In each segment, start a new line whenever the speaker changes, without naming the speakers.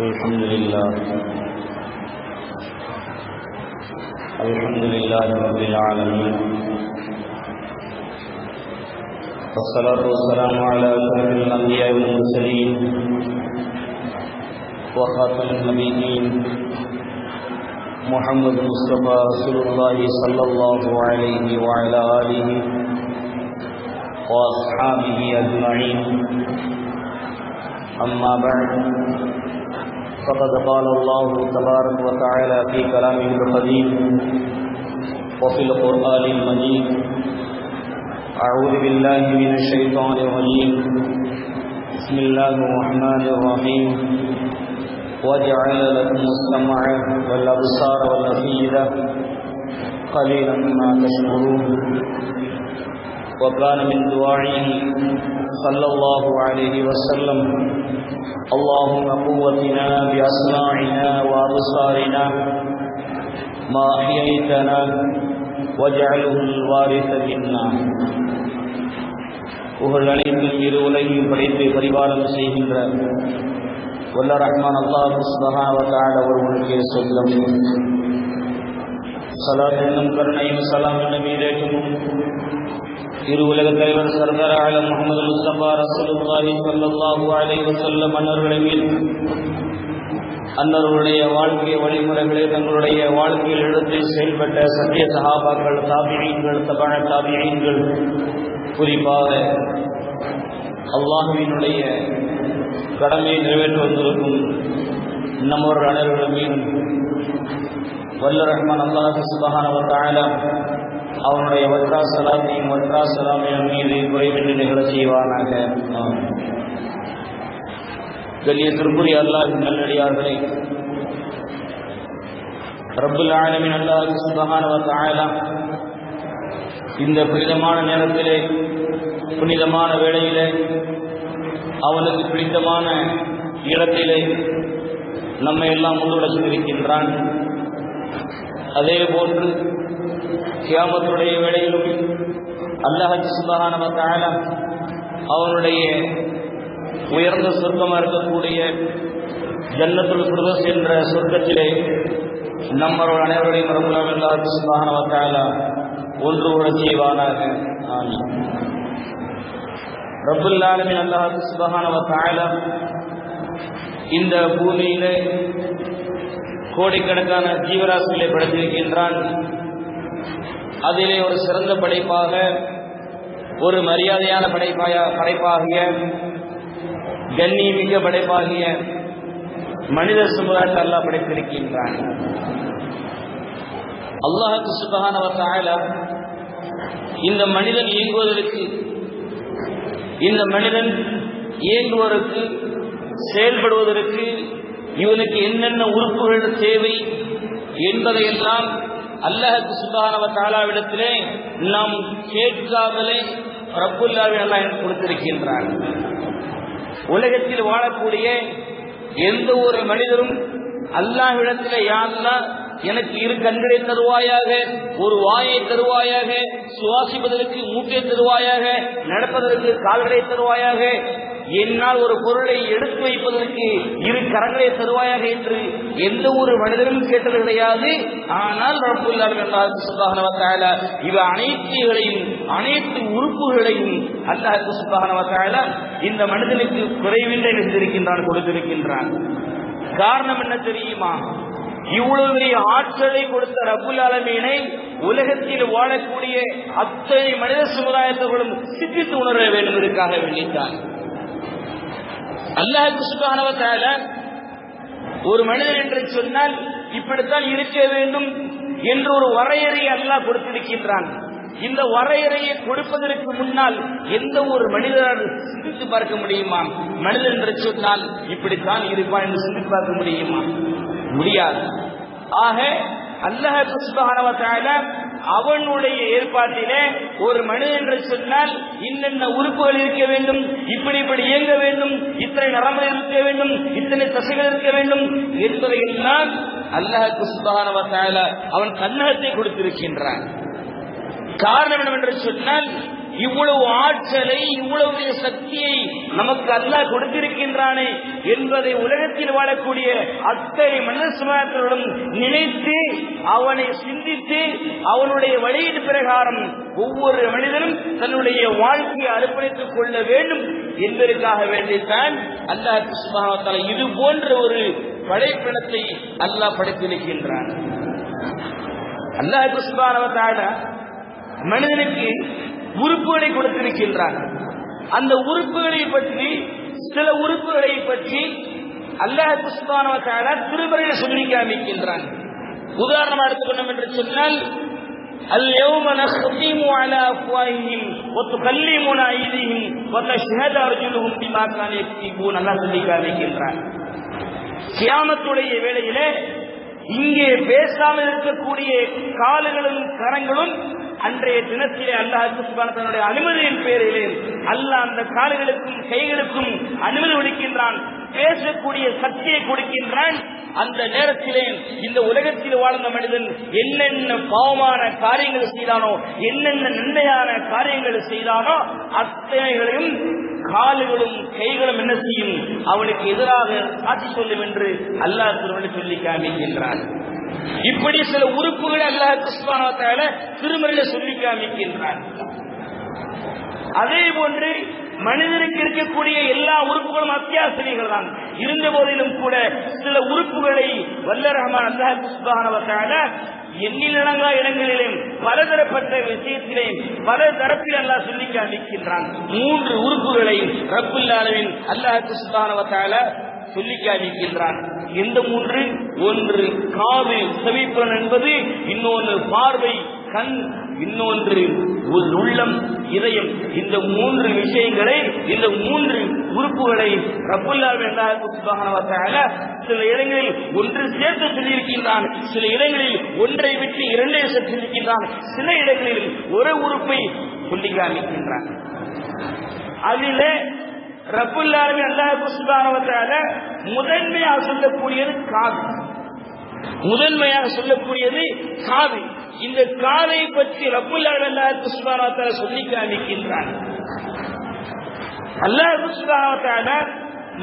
الحمد لله. الحمد لله رب العالمين. والصلاة والسلام على أشرف الأنبياء والمرسلين وخاتم النبيين محمد مصطفى رسول الله صلى الله عليه وعلى آله وأصحابه أجمعين. أما بعد فقد قال الله تبارك وتعالى في كلامه القديم وفي القرآن المجيد أعوذ بالله من الشيطان الرجيم. بسم الله الرحمن الرحيم. وجعل لكم السمع والأبصار والأفئدة قليلا ما تشكرون. وكان من دعائه صلى الله عليه وسلم اللهم قوتنا بأسماعنا وأبصارنا ما أحييتنا واجعله الوارث منا புகழ் அனைத்தும் இரு உலகையும் படைத்து பரிபாலம் செய்கின்ற வல்ல ரஹ்மான் அல்லாஹ் சுபஹாவத்தால் அவர்களுக்கு சொல்லம் சலாத் என்னும் கருணையும் சலாம் என்னும் இரு உலக தலைவர் சர்தார் ஆலம் முகமது முஸ்தபா ரசூலுல்லாஹி ஸல்லல்லாஹு அலைஹி வஸல்லம் அன்னர்களின் மீது அன்னர்களுடைய வாழ்க்கை வழிமுறைகளை தங்களுடைய வாழ்க்கையில் எடுத்து செயல்பட்ட சத்திய சகாபாக்கள் தாபியீன்கள் தபான தாபியீன்கள் குறிப்பாக அல்லாஹுவினுடைய கடமையை நிறைவேற்றி வந்திருக்கும் நம்மவர் அனைவர்கள் மீதும் வல்ல ரஹ்மான் அல்லாஹ் சுபஹான அவனுடைய வத்ரா சலாமையும் வத்ரா சலாமையும் மீது குறைவின்றி நிகழ செய்வானாக. கலிய திருப்புரி அல்லாஹ் நல்லடியார்களே ரப்புல் ஆலமின் அல்லாஹ் சுபஹான இந்த புனிதமான நேரத்திலே புனிதமான வேளையிலே அவனுக்கு பிடித்தமான இடத்திலே நம்மை எல்லாம் முன்னுடச்சிருக்கின்றான். அதே போன்று கியாமத்துடைய வேளையிலும் அல்லாஹ் சுபகான அவனுடைய உயர்ந்த சொர்க்கமாக இருக்கக்கூடிய ஜன்னத்துல் குருதஸ் என்ற சொர்க்கத்திலே நம்மளோட அனைவருடைய மரபுலாம் அல்லாஹ் சுபகான ஒன்று கூட செய்வானாக. ஆமி ரபுல்லாலமின் அல்லாஹ் சுபகான இந்த பூமியிலே கோடிக்கணக்கான ஜீவராசிகளை படைத்திருக்கின்றான். அதிலே ஒரு சிறந்த படைப்பாக ஒரு மரியாதையான படைப்பாய படைப்பாகிய கண்ணியமிக்க படைப்பாகிய மனித சமுதாயத்தை அல்லா படைத்திருக்கின்றான். அல்லாஹுக்கு சுபகானவத்தால இந்த மனிதன் இயங்குவதற்கு இந்த மனிதன் இயங்குவதற்கு செயல்படுவதற்கு இவனுக்கு என்னென்ன உறுப்புகள் தேவை என்பதையெல்லாம் அல்லாஹுக்கு சுபானவ தாலாவிடத்திலே நாம் கேட்காமலே ரப்புல்லாவை எனக்கு கொடுத்திருக்கின்றான். உலகத்தில் வாழக்கூடிய எந்த ஒரு மனிதரும் அல்லாஹ்விடத்தில் யாருன்னா எனக்கு இரு கண்களை தருவாயாக ஒரு வாயை தருவாயாக சுவாசிப்பதற்கு மூட்டை தருவாயாக நடப்பதற்கு கால்களை தருவாயாக என்னால் ஒரு பொருளை எடுத்து வைப்பதற்கு இரு கரங்களை தருவாயாக என்று எந்த ஒரு மனிதனும் கேட்டது கிடையாது. ஆனால் சுபாகனவத்தால இவ அனைத்துகளையும் அனைத்து உறுப்புகளையும் அல்லாஹு சுபாகனவத்தால இந்த மனிதனுக்கு குறைவின்றி நினைத்திருக்கின்றான் கொடுத்திருக்கின்றான். காரணம் என்ன தெரியுமா? இவ்வளவு பெரிய ஆற்றலை கொடுத்த ரபுல் அலமீனை உலகத்தில் வாழக்கூடிய அத்தனை மனித சமுதாயத்தவர்களும் சித்தித்து உணர வேண்டும் இருக்காக வேண்டித்தான். அல்லாஹுக்கு சுகானவத்தால ஒரு மனிதன் என்று சொன்னால் இப்படித்தான் இருக்க வேண்டும் என்று ஒரு வரையறையை அல்லாஹ் கொடுத்திருக்கின்றான். இந்த வரையறையை கொடுப்பதற்கு முன்னால் எந்த ஒரு மனிதரால் சிந்தித்து பார்க்க முடியுமா? மனிதன் என்று சொன்னால் இப்படித்தான் இருப்பான் என்று சிந்தித்து பார்க்க முடியுமா? முடியாது. ஆக அல்லாஹ் சுபஹானவத்தால அவனுடைய ஏற்பாட்டிலே ஒரு மனிதன் என்று சொன்னால் இன்னென்ன உறுப்புகள் இருக்க வேண்டும் இப்படி இப்படி இயங்க வேண்டும் இத்தனை நரம்பு இருக்க வேண்டும் இத்தனை தசைகள் இருக்க வேண்டும் என்பதையெல்லாம் அல்லாஹுக்கு சுபஹானவத்தால அவன் கண்ணகத்தை கொடுத்திருக்கின்றான். காரணம் என்னவென்று சொன்னால் இவ்வளவு ஆற்றலை இவ்வளவு சக்தியை நமக்கு அல்லாஹ் கொடுத்திருக்கின்றானே என்பதை உலகத்தில் வாழக்கூடிய அத்தனை மனித நினைத்து அவனை சிந்தித்து அவனுடைய வழியின் பிரகாரம் ஒவ்வொரு மனிதனும் தன்னுடைய வாழ்க்கையை அர்ப்பணித்துக் கொள்ள வேண்டும் என்பதற்காக வேண்டித்தான் அல்லாஹ் சுபாவத்தால் இது போன்ற ஒரு படைப்பினத்தை அல்லாஹ் படைத்திருக்கின்றான். அல்லாஹ் சுபானவத்தால மனிதனுக்கு உறுப்புகளை கொடுத்திருக்கின்றான் அந்த உறுப்புகளை பற்றி சில உறுப்புகளை பற்றி அல்லாஹ் சுபானவத்தால திருமறையில் சொல்லி காமிக்கின்றான் உதாரணமா எடுத்துக்கொண்டோம் என்று சொன்னால் اليوم نختم على افواههم وتكلمنا ايديهم وتشهد ارجلهم بما كانوا يكسبون அல்லாஹ் சொல்லி காமிக்கின்றான் கியாமத்துடைய வேளையிலே இங்கே பேசாமல் இருக்கக்கூடிய கால்களும் கரங்களும் அன்றைய தினத்திலே அல்லாஹ் சுபானத்தனுடைய அனுமதியின் பேரிலே அல்லாஹ் அந்த கால்களுக்கும் கைகளுக்கும் அனுமதி கொடுக்கின்றான் பேசக்கூடிய சக்தியை கொடுக்கின்றான். அந்த நேரத்திலே இந்த உலகத்தில் வாழ்ந்த மனிதன் என்னென்ன பாவமான காரியங்கள் செய்தானோ என்னென்ன நன்மையான காரியங்கள் செய்தானோ அத்தனைகளையும் கால்களும் கைகளும் என்ன செய்யும்? அவனுக்கு எதிராக சாட்சி சொல்லும் என்று அல்லாஹ் திருமணி சொல்லி காமிக்கின்றான் இப்படி சில உறுப்புகளை அல்லாஹ் கிருஷ்ணாவத்தால திருமறையில சொல்லி காமிக்கின்றான். அதே போன்று மனிதனுக்கு இருக்கக்கூடிய எல்லா உறுப்புகளும் அத்தியாவசியங்கள் தான். இருந்த போதிலும் கூட சில உறுப்புகளை வல்ல ரஹ்மான் அல்லாஹ் கிருஷ்ணாவத்தால எண்ணிலடங்கா இடங்களிலும் பலதரப்பட்ட விஷயத்திலையும் பல தரப்பில் அல்லாஹ் சொல்லி காமிக்கின்றான். மூன்று உறுப்புகளை ரப்புல்லாலவின் அல்லாஹ் கிருஷ்ணாவத்தால சொல்லி காமிக்கின்றான். எந்த மூன்று ஒன்று காது செவிப்புலன் என்பது இன்னொன்று பார்வை கண் இன்னொன்று உள்ளம் இதயம். இந்த மூன்று விஷயங்களை இந்த மூன்று உறுப்புகளை ரப்புல்லாக சில இடங்களில் ஒன்று சேர்த்து சொல்லியிருக்கின்றான் சில இடங்களில் ஒன்றை விட்டு இரண்டை சொல்லியிருக்கின்றான் சில இடங்களில் ஒரு உறுப்பை சொல்லி காமிக்கின்றான். அதிலே ரப்புல்லாலுமே அல்லாஹ் சுபானவத்தால முதன்மையாக சொல்லக்கூடியது காவி முதன்மையாக சொல்லக்கூடியது காவி இந்த காதை பற்றி ரப்புல்லால் அல்லாஹ் சுபானவத்தால சொல்லி காமிக்கின்றான் அல்லாஹ் சுபானவத்தால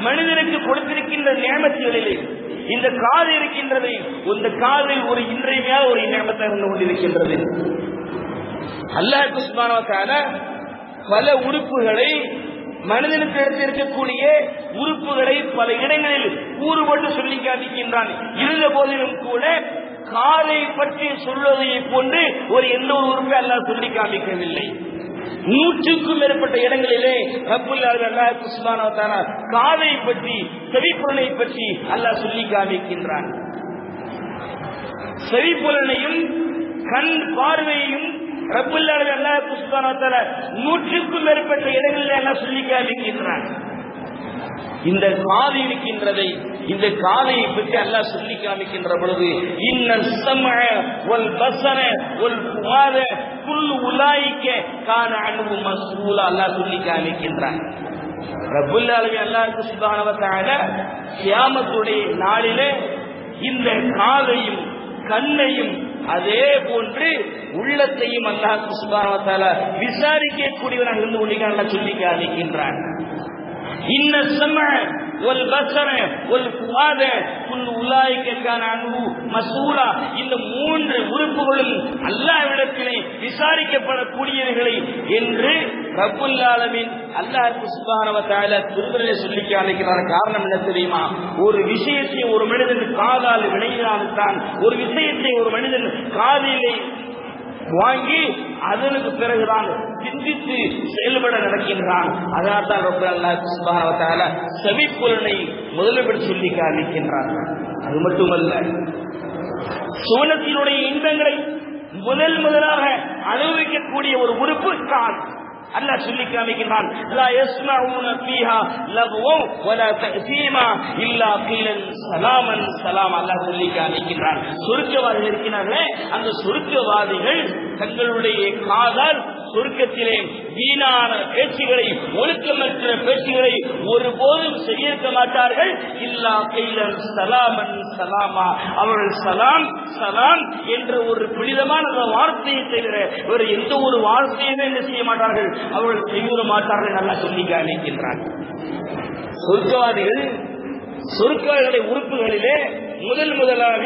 மனிதனுக்கு கொடுத்திருக்கின்ற நியமத்துகளிலே இந்த காது இருக்கின்றது இந்த காதில் ஒரு இன்றைமையாக ஒரு நியமத்தை இருந்து கொண்டிருக்கின்றது. அல்லாஹ் சுபானவத்தால பல உறுப்புகளை மனிதனுக்கு எடுத்து இருக்கக்கூடிய உறுப்புகளை பல இடங்களில் கூறுபட்டு சொல்லி காமிக்கின்றான் இருந்த போதிலும் கூட காலை பற்றி சொல்வதை போன்று ஒரு எந்த ஒரு உறுப்பை அல்லாஹ் சொல்லி காமிக்கவில்லை. நூற்றுக்கும் மேற்பட்ட இடங்களிலே ரப்புல்லாஹ் அல்லாஹ் சுப்ஹானஹு காதை பற்றி செவிப்புலனை பற்றி அல்லாஹ் சொல்லி காமிக்கின்றான். செவிப்புலனையும் கண் பார்வையையும் ரப்புல்லாஹ் அல்லாஹ் சுப்ஹானஹு நூற்றுக்கும் மேற்பட்ட இடங்களில் எல்லாம் சொல்லி காமிக்கின்றான் இந்த காது இருக்கின்றதை இந்த காதையை பற்றி அல்லாஹ் சொல்லி காமிக்கின்ற பொழுது இன்ன சம ஒல் பசர ஒல் குமார புல் உலாய்க்க காண அன்பு மசூலா அல்லாஹ் சொல்லி காமிக்கின்றான். ரபுல்லாலுமே எல்லாருக்கும் சுபானவத்தால கியாமத்துடைய நாளிலே இந்த காதையும் கண்ணையும் அதே போன்று உள்ளத்தையும் அல்லாஹ் சுபானவத்தால விசாரிக்கக்கூடியவனாக இருந்து கொண்டிருக்கான் சொல்லி காமிக்கின்றான் இன்ன சம والبصر والفؤاد كل اولئك كان عنه مسؤولا இந்த மூன்று உறுப்புகளும் அல்லாஹ்விடத்திலே விசாரிக்கப்படக்கூடியவைகளை என்று ரப்புல் ஆலமீன் அல்லாஹ் சுப்ஹானஹு வ தஆலா திருமறையிலே சொல்லி காண்பிக்கிறார் காரணம் என்ன தெரியுமா ஒரு விஷயத்தை ஒரு மனிதன் காதால் விளையினால்தான் ஒரு விஷயத்தை ஒரு மனிதன் காதிலே வாங்கி அதற்கு பிறகுதான் சிந்தித்து செயல்பட நடக்கின்றான். அதனால் தான் ரொம்ப அல்லா செவிப்புலனை முதலில் சொல்லி காண்பிக்கின்றான். அது மட்டுமல்ல சோனத்தினுடைய இன்பங்களை முதல் முதலாக அனுபவிக்கக்கூடிய ஒரு உறுப்பு தான் அல்லா சொல்லி காமிக்கின்றான் லா யஸ்மஊன ஃபீஹா லக்வம் வலா தஅசீமா இல்லா கீலன் சலாமன். சலாம் அல்லாஹ் சொல்லி காமிக்கின்றான் சொர்க்கவாதிகள் இருக்கிறார்களே அந்த சொர்க்கவாதிகள் தங்களுடைய காதால் சுருக்கத்திலே வீணான பேச்சுகளை ஒழுக்கமற்ற பேச்சுகளை ஒருபோதும் செய்யிருக்க மாட்டார்கள். இல்லா கைலன் சலாமன் சலாமா. அவர்கள் சலாம் சலாம் என்ற ஒரு புனிதமான வார்த்தையை தவிர வேறு எந்த ஒரு வார்த்தையுமே என்ன செய்ய மாட்டார்கள். அவர்கள் செய்ய மாட்டார்கள் நல்லா சொல்லி காணிக்கின்றார் சொர்க்கவாதிகள் சொர்க்கவாதிகளுடைய உறுப்புகளிலே முதல் முதலாக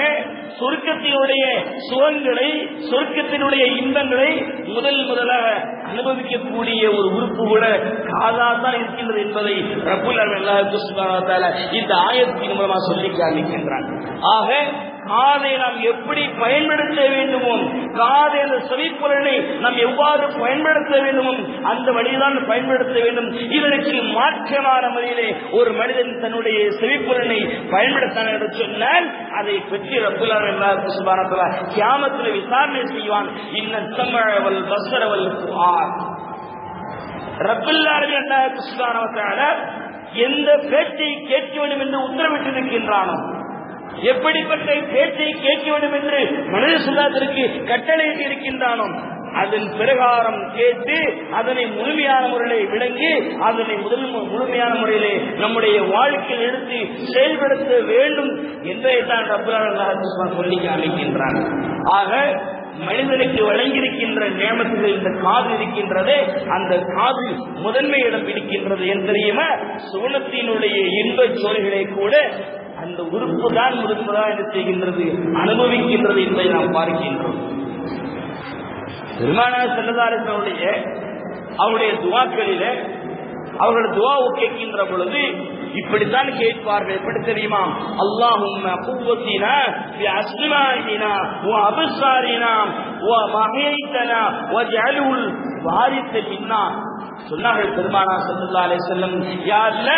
சொர்க்கத்தினுடைய சுகங்களை சொர்க்கத்தினுடைய இன்பங்களை முதல் முதலாக அனுபவிக்கக்கூடிய ஒரு உறுப்பு கூட காதா தான் இருக்கின்றது என்பதை ரபுல் எல்லாருக்கும் இந்த ஆயத்தின் மூலமாக சொல்லி காண்பிக்கின்றான். ஆக காதை நாம் எப்படி பயன்படுத்த வேண்டுமோ காதை அந்த செவிப்புலனை நாம் எவ்வாறு பயன்படுத்த வேண்டுமோ அந்த வழிதான் பயன்படுத்த வேண்டும். இதற்கு மாற்றமான முறையிலே ஒரு மனிதன் தன்னுடைய செவிப்புலனை பயன்படுத்தான் என்று சொன்னால் அதை பற்றி ரப்புலார் எல்லாருக்கும் சுபானத்தில் கியாமத்தில் விசாரணை செய்வான். இன்னும் தமிழவல் பசரவல் குமார் என்ன எல்லாருக்கும் எந்த பேச்சை கேட்க வேண்டும் என்று உத்தரவிட்டிருக்கின்றானோ எப்படிப்பட்ட பேச்சை கேட்க வேண்டும் என்று மனித சுல்லாத்திற்கு கட்டளையிட்டு இருக்கின்றானோ அதன் பிரகாரம் கேட்டு அதனை முழுமையான முறையிலே விளங்கி அதனை முதல் முழுமையான முறையிலே நம்முடைய வாழ்க்கையில் எடுத்து செயல்படுத்த வேண்டும் என்பதை தான் சொல்லி அமைக்கின்றான் ஆக மனிதனுக்கு வழங்கியிருக்கின்ற நியமத்தில் இந்த காது இருக்கின்றதே அந்த காது முதன்மை இடம் பிடிக்கின்றது என்று தெரியுமா? சுவனத்தினுடைய இன்பச் சோழிகளை கூட அந்த உறுப்பு தான் உறுப்புதான் என்ன செய்கின்றது அனுபவிக்கின்றது என்பதை நாம் பார்க்கின்றோம். பெருமானா செல்லதாரத்தினுடைய அவருடைய துவாக்களில அவர்கள் துவாவு கேட்கின்ற பொழுது இப்படித்தான் கேட்பார்கள். எப்படி தெரியுமா? அல்லாஹும் குவத்தினா அஸ்மாயினா ஓ அபசாரினா ஓ மகைத்தனா ஓ ஜலுல் வாரித்த சொன்னார்கள் பெருமானா சல்லா அலை செல்லம் இல்ல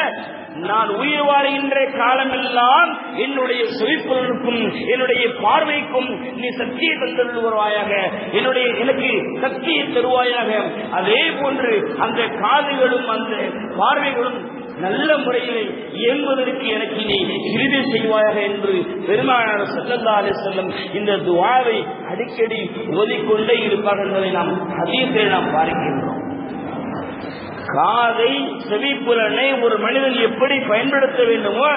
நான் உயிர் வாழ்கின்ற காலமெல்லாம் என்னுடைய செவிப்புலனுக்கும் என்னுடைய பார்வைக்கும் நீ சக்தியை தந்தருவாயாக என்னுடைய எனக்கு சக்தியை தருவாயாக. அதே போன்று அந்த காதுகளும் அந்த பார்வைகளும் நல்ல முறையில் இயங்குவதற்கு எனக்கு நீ இறுதி செய்வாயாக என்று பெருமானார் சல்லல்லா செல்லும் இந்த துவாவை அடிக்கடி ஓதிக்கொண்டே இருப்பார்கள் என்பதை நாம் அதிகத்தில் நாம் பார்க்கின்றோம் காதை செவிப்புலனை ஒரு மனிதன் எப்படி பயன்படுத்த வேண்டுமோ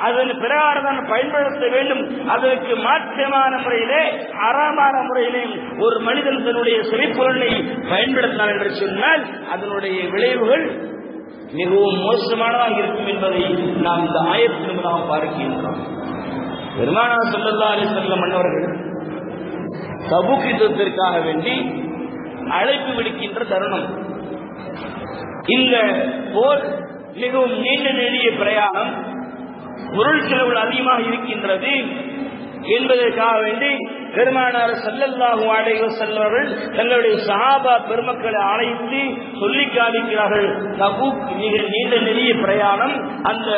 அதன் பிரகாரம் பயன்படுத்த வேண்டும். அதற்கு மாற்றமான முறையிலே அறமான முறையிலே ஒரு மனிதன் தன்னுடைய செவிப்புலனை பயன்படுத்தினார் என்று சொன்னால் அதனுடைய விளைவுகள் மிகவும் மோசமானதாக இருக்கும் என்பதை நாம் இந்த ஆயத்தின் நாம் பார்க்கின்றோம். பெருமானா சொல்லல்லா அலி சொல்ல மன்னவர்கள் தபுக் யுத்தத்திற்காக வேண்டி அழைப்பு விடுக்கின்ற தருணம். இந்த போர் மிகவும் நீண்ட நெடிய பிரயாணம் பொருள் செலவுகள் அதிகமாக இருக்கின்றது என்பதற்காக வேண்டி பெருமானார் செல்லல்லாகும் அலைஹி செல்வர்கள் தங்களுடைய சஹாபா பெருமக்களை அழைத்து சொல்லி காணிக்கிறார்கள் தபூக் மிக நீண்ட நெறிய பிரயாணம். அந்த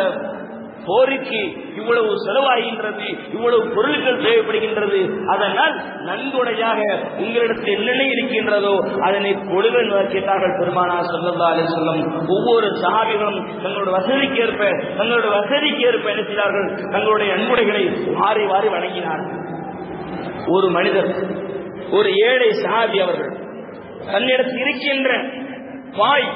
போருக்கு இவ்வளவு செலவாகின்றது இவ்வளவு பொருட்கள் தேவைப்படுகின்றது அதனால் நன்கொடையாக உங்களிடத்தில் என்னென்ன இருக்கின்றதோ அதனை கொடுங்கள் கேட்டார்கள் பெருமானா சொல்லல்லா அலி சொல்லம் ஒவ்வொரு சகாபிகளும் தங்களோட வசதிக்கு ஏற்ப தங்களோட வசதிக்கு ஏற்ப என்ன செய்தார்கள்? தங்களுடைய நன்கொடைகளை மாறி மாறி வணங்கினார்கள். ஒரு மனிதர் ஒரு ஏழை சகாபி அவர்கள் தன்னிடத்தில் இருக்கின்ற பாய்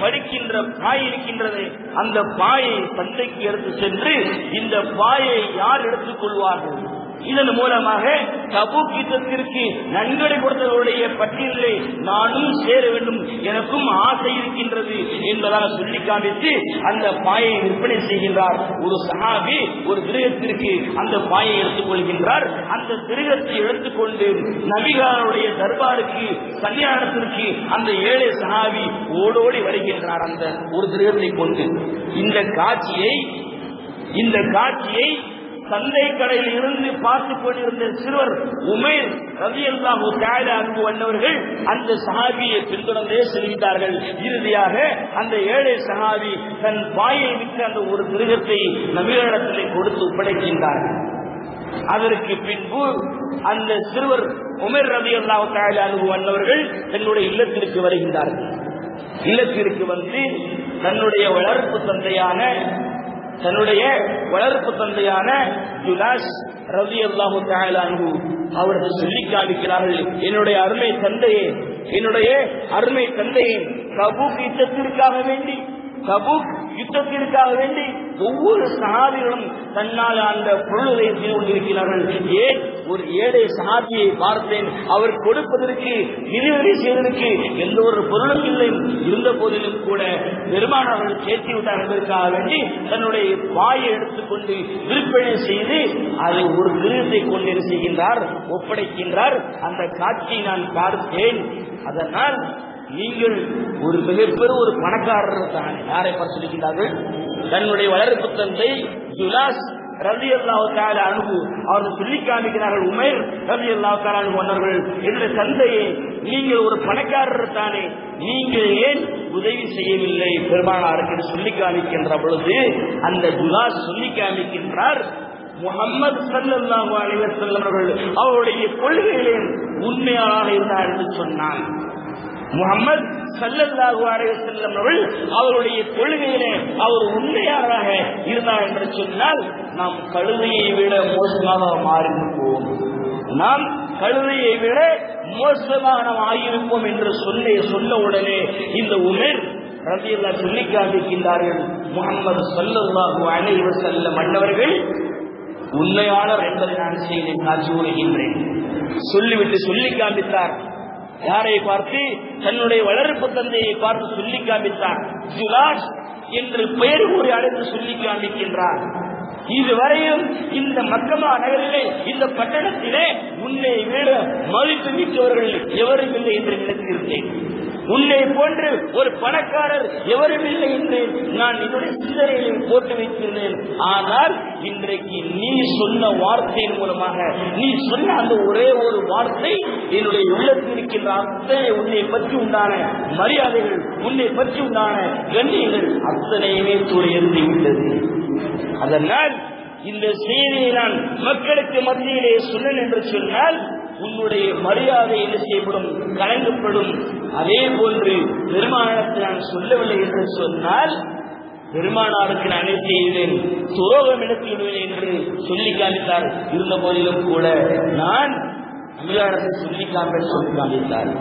படிக்கின்ற பாய் இருக்கின்றது. அந்த பாயை சந்தைக்கு எடுத்து சென்று இந்த பாயை யார் எடுத்துக் கொள்வார்கள்? இதன் மூலமாக தபூக் யுத்தத்திற்கு நன்கொடை கொடுத்தவருடைய பட்டியலில் நானும் சேர வேண்டும். எனக்கும் ஆசை இருக்கின்றது என்பதாக சொல்லி காமித்து அந்த பாயை விற்பனை செய்கின்றார். ஒரு சஹாபி ஒரு கிரகத்திற்கு அந்த பாயை எடுத்துக் கொள்கின்றார். அந்த கிரகத்தை எடுத்துக்கொண்டு நபிகாருடைய தர்பாருக்கு கல்யாணத்திற்கு அந்த ஏழை சஹாபி ஓடோடி வருகின்றார் அந்த ஒரு கிரகத்தை கொண்டு. இந்த காட்சியை இந்த காட்சியை சந்தை கடையில் இருந்து பார்த்து கொண்டிருந்த சிறுவர் உமேர் ரவி அல்லாஹு அன்பு வந்தவர்கள் அந்த சஹாபியை பின்தொடர்ந்தே செல்கின்றார்கள் இறுதியாக அந்த ஏழை சஹாபி தன் வாயை விட்டு அந்த ஒரு மிருகத்தை நவீனத்திலே கொடுத்து ஒப்படைக்கின்றார்கள் அதற்கு பின்பு அந்த சிறுவர் உமர் ரவி அல்லாஹு அன்பு வந்தவர்கள் தன்னுடைய இல்லத்திற்கு வருகின்றார்கள். இல்லத்திற்கு வந்து தன்னுடைய வளர்ப்பு தந்தையான தன்னுடைய வளர்ப்பு தந்தையான ஜுலாஸ் ரவி அல்லாஹு தாயலானு அவர்கள் சொல்லி காமிக்கிறார்கள் என்னுடைய அருமை தந்தையே என்னுடைய அருமை தந்தையே கபூக் யுத்தத்திற்காக வேண்டி கபூக் யுத்தத்திற்காக வேண்டி ஒவ்வொரு சகாபிகளும் தன்னால் அந்த பொருளை செய்து கொண்டிருக்கிறார்கள். ஏன்? ஒரு ஏழை சகாபியை பார்த்தேன். அவர் கொடுப்பதற்கு நிதியுதவி செய்வதற்கு எந்த ஒரு பொருளும் இல்லை. இருந்த போதிலும் கூட பெருமானவர்கள் சேர்த்து விட்டார் என்பதற்காக வேண்டி தன்னுடைய வாயை எடுத்துக்கொண்டு விற்பனை செய்து அதை ஒரு விருதை கொண்டு செய்கின்றார்? ஒப்படைக்கின்றார். அந்த காட்சியை நான் பார்த்தேன். அதனால் நீங்கள் ஒரு மிகப்பெரும் ஒரு பணக்காரர் தான். யாரை பரிசீலிக்கிறார்கள்? தன்னுடைய வளர்ப்பு தந்தை ஜுலாஸ் ரவி அல்லாவுக்கால அனுபு அவர்கள் சொல்லி காமிக்கிறார்கள் உமேர் ரவி அல்லாவுக்கால அனுபு வந்தார்கள் என்ற நீங்கள் ஒரு பணக்காரர் தானே. நீங்கள் ஏன் உதவி செய்யவில்லை பெருமானாருக்கு? என்று சொல்லி காமிக்கின்ற பொழுது அந்த ஜுலாஸ் சொல்லி காமிக்கின்றார் முகமது சல்லாஹு அலைஹி அவர்கள் அவருடைய கொள்கையிலே உண்மையாளராக இருந்தார் என்று சொன்னான். முகமது சல்லல்லாஹு அலைஹி அவர்கள் அவருடைய கொள்கையிலே அவர் உண்மையாளராக இருந்தார் என்று சொன்னால் நாம் கழுதையை விட மோசமாக மாறியிருப்போம். நாம் கழுதையை விட மோசமாக நாம் ஆகியிருப்போம் என்று சொல்ல சொன்ன உடனே இந்த உமர் ரபியல்லா சொல்லி காண்பிக்கின்றார்கள். முகமது சல்லல்லாஹு அலைஹி செல்ல மன்னவர்கள் உண்மையாளர் என்பதை நான் செய்தேன் நான் சொல்லுகின்றேன் சொல்லிவிட்டு சொல்லி காண்பித்தார். யாரை பார்த்து? தன்னுடைய வளர்ப்பு தந்தையை பார்த்து சொல்லி காமித்தார் ஜுலாஷ் என்று பெயர் கூறி அழைத்து சொல்லி காமிக்கின்றார் இதுவரையும் இந்த மக்கமா நகரிலே இந்த பட்டணத்திலே உன்னை விட மதிப்பு மிக்கவர்கள் எவரும் இல்லை என்று நினைத்திருந்தேன். உன்னை போன்று ஒரு பணக்காரர் எவரும் இல்லை என்று நான் என்னுடைய சிந்தனையில் போட்டு வைத்திருந்தேன். ஆனால் இன்றைக்கு நீ சொன்ன வார்த்தையின் மூலமாக நீ சொன்ன அந்த ஒரே ஒரு வார்த்தை என்னுடைய உள்ளத்தில் இருக்கின்ற அத்தனை உன்னை பற்றி உண்டான மரியாதைகள் உன்னை பற்றி உண்டான கண்ணியங்கள் அத்தனையுமே துறையிருந்து விட்டது. அதனால் இந்த செய்தியை நான் மக்களுக்கு மத்தியிலே சொன்னேன் என்று சொன்னால் உன்னுடைய மரியாதை என்ன செய்யப்படும் கலங்கப்படும். அதே போன்று பெருமானத்தை நான் சொல்லவில்லை என்று சொன்னால் பெருமானாருக்கு நான் என்ன செய்தேன் துரோகம் எடுத்து விடுவேன் என்று சொல்லி காமித்தார் இருந்த போதிலும் கூட நான் அமிதாரத்தை சொல்லி காமிப்பேன் சொல்லி காமித்தார்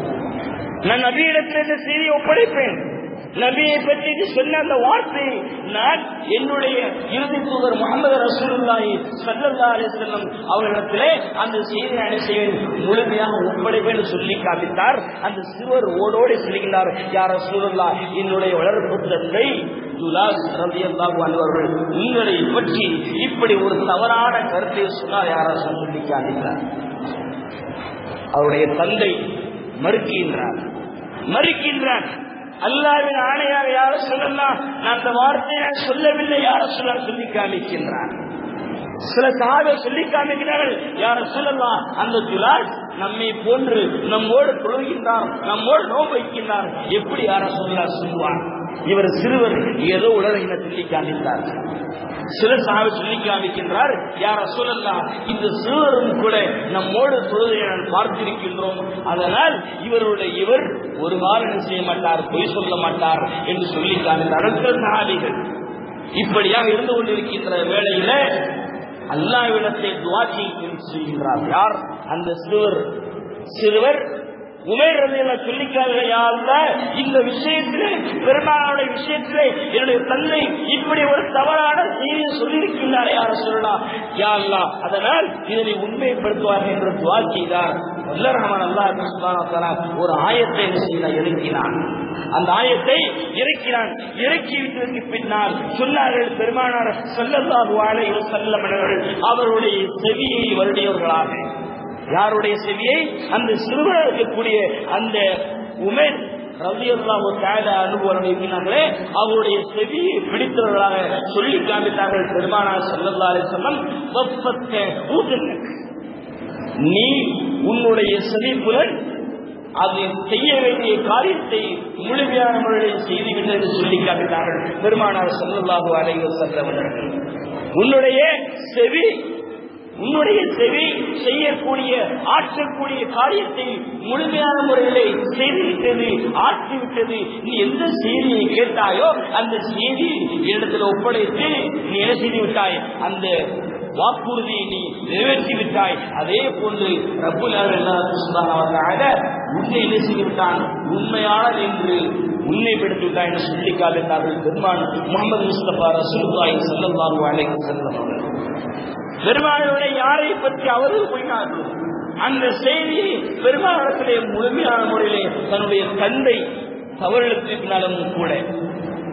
நான் நபியிடத்திலிருந்து செய்தி ஒப்படைப்பேன். நபியை பற்றி சொன்ன அந்த வார்த்தை நான் என்னுடைய இறுதி தூதர் முகமது ரசூலுல்லாஹி ஸல்லல்லாஹு அலைஹி வஸல்லம் அவர்களிடத்திலே அந்த செய்தி அணி செய்வேன்? முழுமையாக ஒப்படைப்பேன் சொல்லி காமித்தார். அந்த சிறுவர் ஓடோடி சொல்லுகிறார் யார் ரசூலுல்லா என்னுடைய வளர்ப்பு தந்தை துலாஸ் ரலியல்லாஹு அன்ஹு உங்களை பற்றி இப்படி ஒரு தவறான கருத்தை சொன்னார் யாரா சொல்லி காமித்தார் அவருடைய தந்தை மறுக்கின்றார். மறுக்கின்றார். அல்லாவின் ஆணையாக யார சொல்லலாம் நான் அந்த வார்த்தையை சொல்லவில்லை யார சொல்ல சொல்லி காமிக்கின்றார். சில சாக சொல்லி காமிக்கிறார்கள் யார சொல்லலாம் அந்த துலாஸ் நம்மை போன்று நம்மோடு தொழுகின்றார் நம்மோடு நோம்பு வைக்கின்றார். எப்படி யார சொல்ல சொல்லுவார்? இவர் சிறுவர் ஏதோ உலகின சொல்லி காண்பித்தார். சிலர் சாக சொல்லி காண்பிக்கின்றார் யார சொல்லலாம் இந்த சிறுவரும் கூட நம்மோடு தொழுதை பார்த்திருக்கின்றோம். அதனால் இவருடைய இவர் ஒரு காலம் செய்ய மாட்டார் பொய் சொல்ல மாட்டார் என்று சொல்லி காமித்தார்கள் சில சகாபிகள் இப்படியாக இருந்து கொண்டிருக்கின்ற வேளையில அல்லாவிடத்தை துவா செய்கின்றார். யார்? அந்த சிறுவர். சிறுவர் உமேர் ரதையில சொல்லிக்காக இந்த விஷயத்திலே பெருமாளுடைய விஷயத்திலே என்னுடைய தந்தை இப்படி ஒரு தவறான செய்தியை சொல்லியிருக்கின்றாரே யார சொல்லலாம் யாருலாம் அதனால் இதனை உண்மைப்படுத்துவார்கள் என்று துவா செய்தார். ரஹ்மான் அல்லாஹ் ஒரு ஆயத்தை செய்தார்? இறக்கினான். அந்த ஆயத்தை இறக்கினான் இறக்கி விட்டதற்கு பின்னால் சொன்னார்கள் பெருமானார் செல்லல்லாது வாழையில் செல்லமனவர்கள் அவருடைய செவியை வருடையவர்களாக. யாருடைய செவியை? அந்த சிறுவர் இருக்கக்கூடிய அந்த உமேர் ரவியல்லாஹு தேட அனுபவம் இருக்கிறார்களே அவருடைய செவியை பிடித்தவர்களாக சொல்லி காமித்தார்கள். பெருமானார் சல்லல்லா அலிசல்லம் வெப்பத்தை நீ உன்னுடைய செவிப்புலன் அது செய்ய வேண்டிய காரியத்தை முழுமையான முறையில் செய்துவிட்டது என்று சொல்லி காமித்தார்கள். பெருமானார் சல்லல்லாஹு அலைவர் வஸல்லம் உன்னுடைய செவி உன்னுடைய செவி செய்யக்கூடிய ஆற்றக்கூடிய காரியத்தை முழுமையான முறையிலே செய்துவிட்டது ஆற்றிவிட்டது. நீ எந்த செய்தியை கேட்டாயோ அந்த செய்தி இடத்துல ஒப்படைத்து நீ என்ன செய்து விட்டாய் அந்த வாக்குறுதியை நீ நிறைவேற்றி விட்டாய் அதே போன்று ரப்புல் உன்னை என்ன செய்து விட்டான் உண்மையாளர் என்று உண்மைப்படுத்தி விட்டான் என்று சொல்லி காட்டினார்கள் பெருமான் முகமது முஸ்தபா ரசூலுல்லாஹி ஸல்லல்லாஹு அலைஹி வஸல்லம் அவர்கள். பெருமாளுடைய யாரை பற்றி அவர்கள் கூறினார்கள்? அந்த செய்தியை பெருமாளத்திலே முழுமையான முறையிலே தன்னுடைய தந்தை தவறிழப்பினாலும் கூட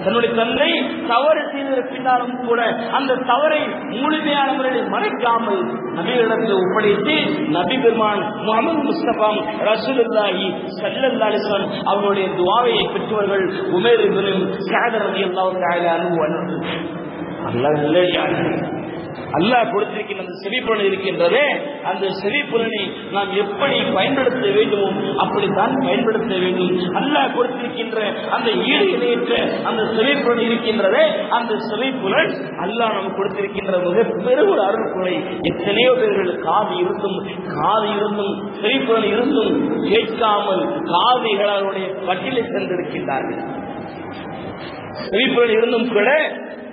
தன்னுடைய தந்தை தவறு செய்திருப்பினாலும் கூட அந்த தவறை முழுமையான முறையில் மறைக்காமல் நபிகளிடத்தில் ஒப்படைத்து நபி பெருமான் முகமது முஸ்தபாம் ரசூலுல்லாஹி சல்லல்லாலிசன் அவர்களுடைய துவாவையை பெற்றவர்கள் உமேர் இப்னும் சாதர் ரலியல்லாஹு தஆலா அன்ஹு அல்லாஹ் நல்லடியார்கள் அல்லாஹ் கொடுத்திருக்கின்ற அந்த செவிப்புலன் இருக்கின்றதே அந்த செவிப்புலனை நாம் எப்படி பயன்படுத்த வேண்டுமோ அப்படித்தான் பயன்படுத்த வேண்டும். அல்லாஹ் கொடுத்திருக்கின்ற அந்த ஈடு இணையற்ற அந்த செவிப்புலன் இருக்கின்றதே அந்த செவிப்புலன் அல்லாஹ் நமக்கு கொடுத்திருக்கின்ற மிகப்பெரும் ஒரு அருள்குறை எத்தனையோ பேர்கள் காது இருந்தும் காது இருந்தும் செவிப்புலன் இருந்தும் கேட்காமல் காதுகளுடைய பட்டியலை சென்றிருக்கின்றார்கள். செவிப்புலன் இருந்தும் கூட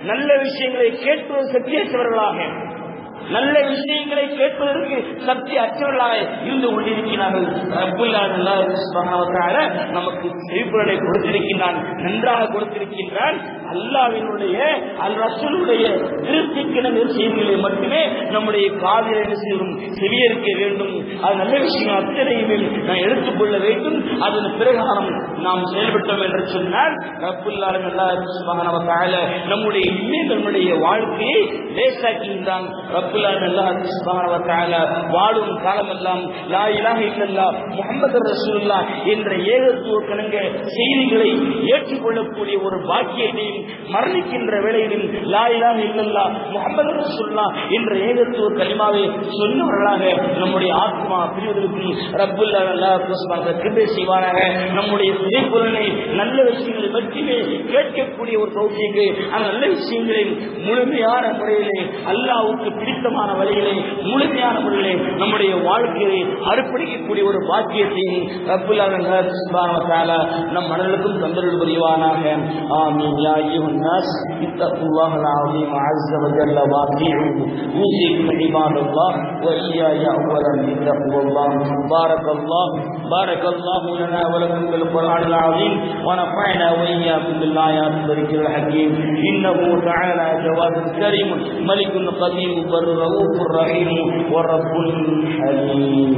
நல்ல விஷயங்களை கேட்பது சத்தியத்தவர்களாக. நல்ல விஷயங்களை கேட்பதற்கு சக்தி அற்றவர்களாக இருந்து கொண்டிருக்கிறார்கள். நமக்கு செவிப்புகளை கொடுத்திருக்கின்றான் நன்றாக கொடுத்திருக்கின்றான். அல்லாவினுடைய அல் ரசூலுடைய திருப்திக்கிண செய்திகளை மட்டுமே நம்முடைய காதில் செய்யும் செவியேற்க வேண்டும். அது நல்ல விஷயம். அத்தனையுமே நாம் எடுத்துக்கொள்ள வேண்டும். அதன் பிரகாரம் நாம் செயல்பட்டோம் என்று சொன்னால் ரப்புல்லாலும் நம்முடைய இன்னும் நம்முடைய வாழ்க்கையை லேசாக்கின்றான். ரப்புல்லாலும் வாழும் காலமெல்லாம் லா இலாக இல்லல்லா முகமது ரசூல்லா என்ற ஏகத்துவ கணங்க செய்திகளை ஏற்றுக்கொள்ளக்கூடிய ஒரு பாக்கியத்தையும் மரணிக்கின்ற வேளையிலும் லா இலாக இல்லல்லா முகமது ரசூல்லா என்ற ஏகத்துவ கனிமாவை சொன்னவர்களாக நம்முடைய ஆத்மா பிரிவதற்கும் ரப்புல்லா கிருபை செய்வாராக. நம்முடைய திரைப்புலனை நல்ல விஷயங்களை மட்டுமே கேட்கக்கூடிய ஒரு தௌசிக்கு அந்த நல்ல விஷயங்களை முழுமையான முறையிலே அல்லாவுக்கு பிடித்த பிடித்தமான வழியிலே முழுமையான முறையிலே நம்முடைய வாழ்க்கையை அர்ப்பணிக்கக்கூடிய ஒரு பாக்கியத்தையும் ரப்புல்லான நம் மனதிற்கும் தந்தருள் புரிவானாக ஆமீன் யா அய்யுஹன் நாஸ் இத்தகுல்லாஹ் العظيم عز وجل واطيعوه اوصيكم عباد الله واياي اولا بتقوى الله بارك الله بارك الله لنا ولكم بالقران العظيم ونفعنا واياكم بالايات والذكر الحكيم انه تعالى جواد كريم ملك قديم بر الرؤوف الرحيم والرب الحليم.